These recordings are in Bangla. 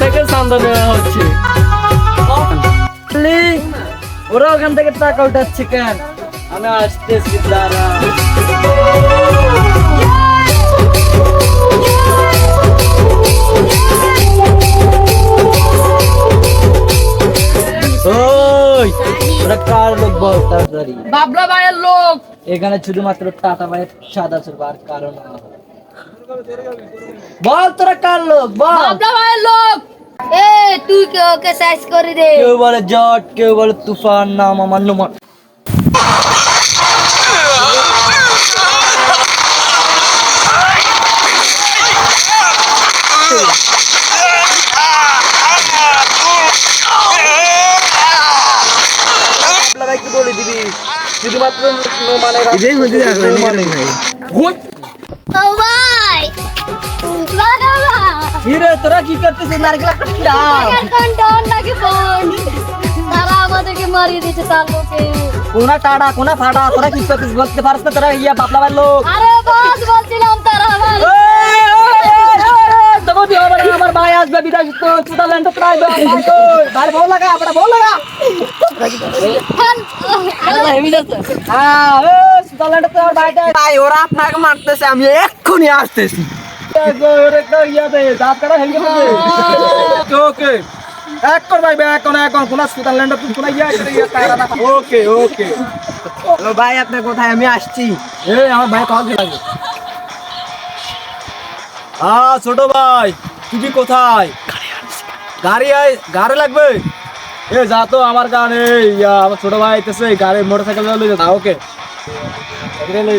থেকে চান্দা নেওয়া হচ্ছে। ওরা ওখান থেকে টাকা উঠাচ্ছে কেন? আমি আসতেছি দাঁড়া। কার লোক বল তাড়াতাড়ি বাবলা ভাইয়ের লোক। এখানে শুধুমাত্র টাটা ভাইয়ের সাদা কারণ বল তোরা কার লোক বল। বাবলা ভাইয়ের লোক। ওকে সাইজ করে দে। কেউ বলে জট কেউ বলে তুফান নাম আমার নুমান কি বলে দিবি শুধুমাত্র মানে ভাই হিরে তোরা কি করতেছিস? নারকেল কাটছিস কোন ডন নাকি কোন তারা আমাদেরকে মারিয়ে দিচ্ছে তার লোকে কোনা টাড়া কোনা ফাড়া তোরা কি করতেছিস বলতে পারছ না? তোরা ইয়া বাপলা ভাই লোক। আরে বস বলছিলাম তারা হবে আমার ভাই আসবে বিদেশ তো প্রায় ভাই ভাই লাগা আপনার ভালো লাগা। হ্যাঁ ও তো। আমার ভাইটা ভাই ওরা আপনাকে মারতেছে আমি এক্ষুনি আসতেছি। ইয়া ইয়া ইয়া আমি আসছি আমার ভাই কল হ্যাঁ ছোট ভাই তুই কোথায় গাড়ি আই গাড়ি লাগবে এ যা তো আমার গান আমার ছোট ভাই আইতেছে গাড়ি মোটরসাইকেল লই যা ওকে লই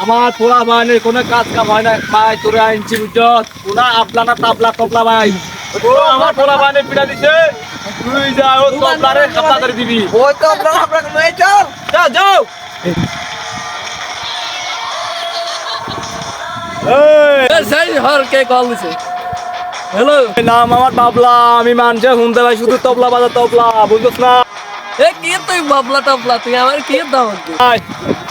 আমার পোলা মানে কোনো কাজ কাম হয় না ভাই তোরা আনছি বুঝত কোনা আপলা না তাবলা টপলা ভাই। ও আমার পোলা মানে পিড়া দিছে। তুই যা ও তবলারে খাপলা করে দিবি। ওই তো আপনাকে লয়ে চল। যা যাও। এই। সেই হরকে কল দিছে? হ্যালো। নাম আমার বাবলা আমি মানছে শুনতে ভাই শুধু তবলা বাজা তবলা বুঝছ না? কি তুই বাবলা টাবলা? তুই আমার কি দাম ভাই,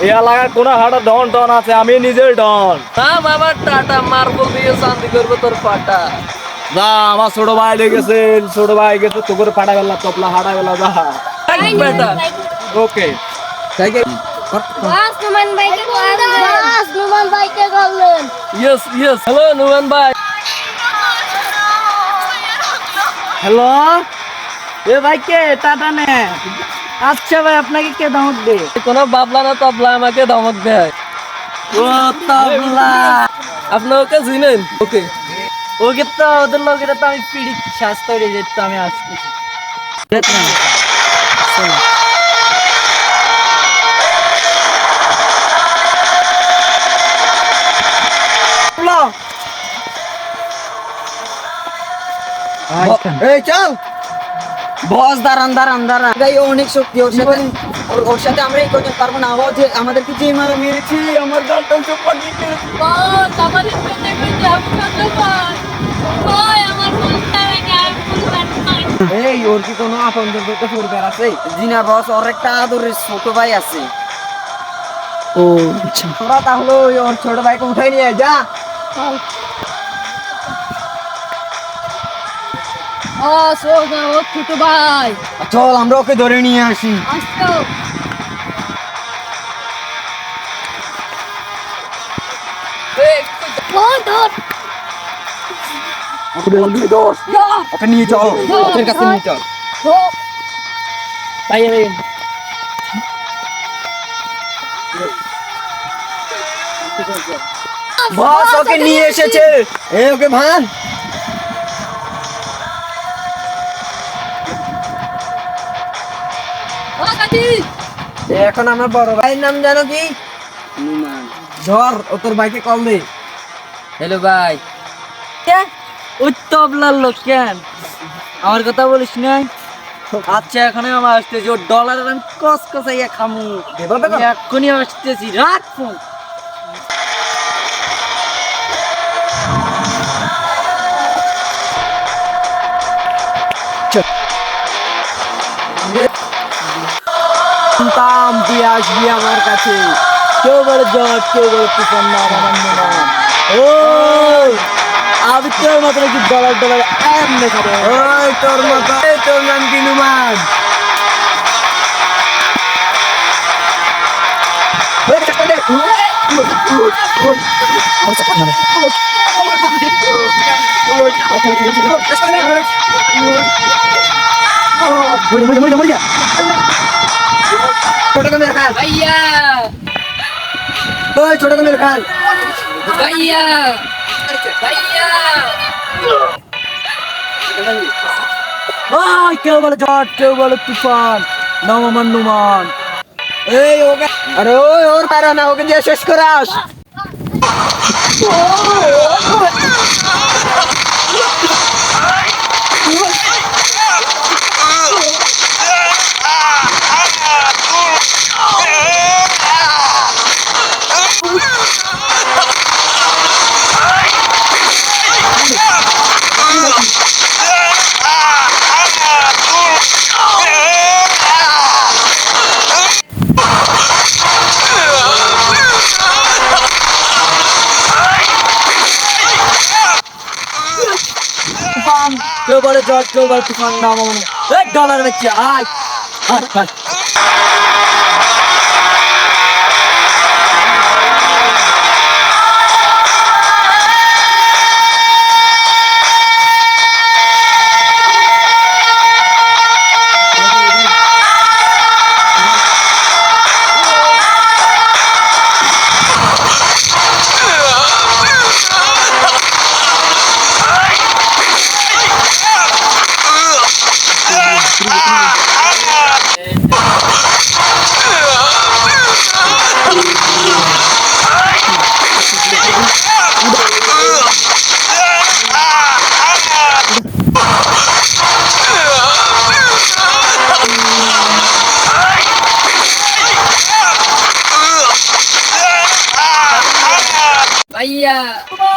এই এলাকার কোন হাটা ডন ডন আছে আমি নিজের ডন। না বাবা টাটা মার্বল দিয়ে শান্তি করবে তোর পাটা। যা আমার ছোট ভাই লেগেছে ছোট ভাই গেছে তো করে ফাটা গেল তবলা হাটা গেল যা। বেটা। ওকে। বাস নুমান ভাইকে নুমান ভাইকে বললেন। ইয়েস ইয়েস হ্যালো নুমান ভাই। হ্যালো এ ভাই কে? টাটা নে। আচ্ছা ভাই আপনাকে কে ধমক দে কোনো বাবলা না তবলা আমাকে ধমক দেয়। ও তবলা। আপনি ওকে চিনেন? ওকে। ওকে তো ওদের লোকেরা তো আমি পিড়ি শ্বাস তৈরি যেত আমি। চলো। এই চল। বস দাঁড়ান দাঁড়ান দাঁড়ান। গাই অনেক শক্তি ওর সাথে ওর- সাথে আমরা এই করতে পারব না। আবার যে আমাদেরকে যে মারা মেরেছি আমার গালটা চোখ পাঠিয়ে বস আমাদের পেটে পেটে আমার এই ওর কি কোনো আপন বলতে পরিবার আছে? জিনা বস ওর একটা আদরের ছোট ভাই আছে। ও আচ্ছা। তোরা তাহলে ওই ওর ছোট ভাইকে উঠাই নিয়ে যা। ছোট ভাই চল আমরা ওকে ধরে নিয়ে আসি। ওকে নিয়ে চল। ওদের কাছে নিয়ে চল। ভাই এই বস ওকে নিয়ে এসেছে। এ ওকে ভান এখন আমার বড় ভাইয়ের নাম জানো কি? নুমান ধর ও তোর ভাইকে কল দে। হ্যালো ভাই। ওই তবলার লোক কেন? আমার কথা বলিস না? আচ্ছা এখানে আমার আসতেছি। ওর ডলার আমি কস কসাইয়া খামু এক্ষুনি আসতেছি। রাখ ফোন। জানতাম তুই আসবি আমার কাছে। কেউ বলে জট কেউ বলে তুফান না আমার ও আমি তোর মতো নাকি ডলার ডলার এম লেখা ওই তোর মতো তোর নাম কি নুমান? ছোট কমের খাল। ভাইয়া। ওই ছোট কমের খাল। ভাইয়া। ভাইয়া। ওই কেউ বলে জট কেউ বলে তুফান নমমান নুমান। এই ওকে। আরে ওই ওর পারো না ওকে দিয়ে শেষ করে কেউ বলে জল কেউ বলে তুফান নাম এক ডলার বেচে আয় আয়। আয় ভাইয়া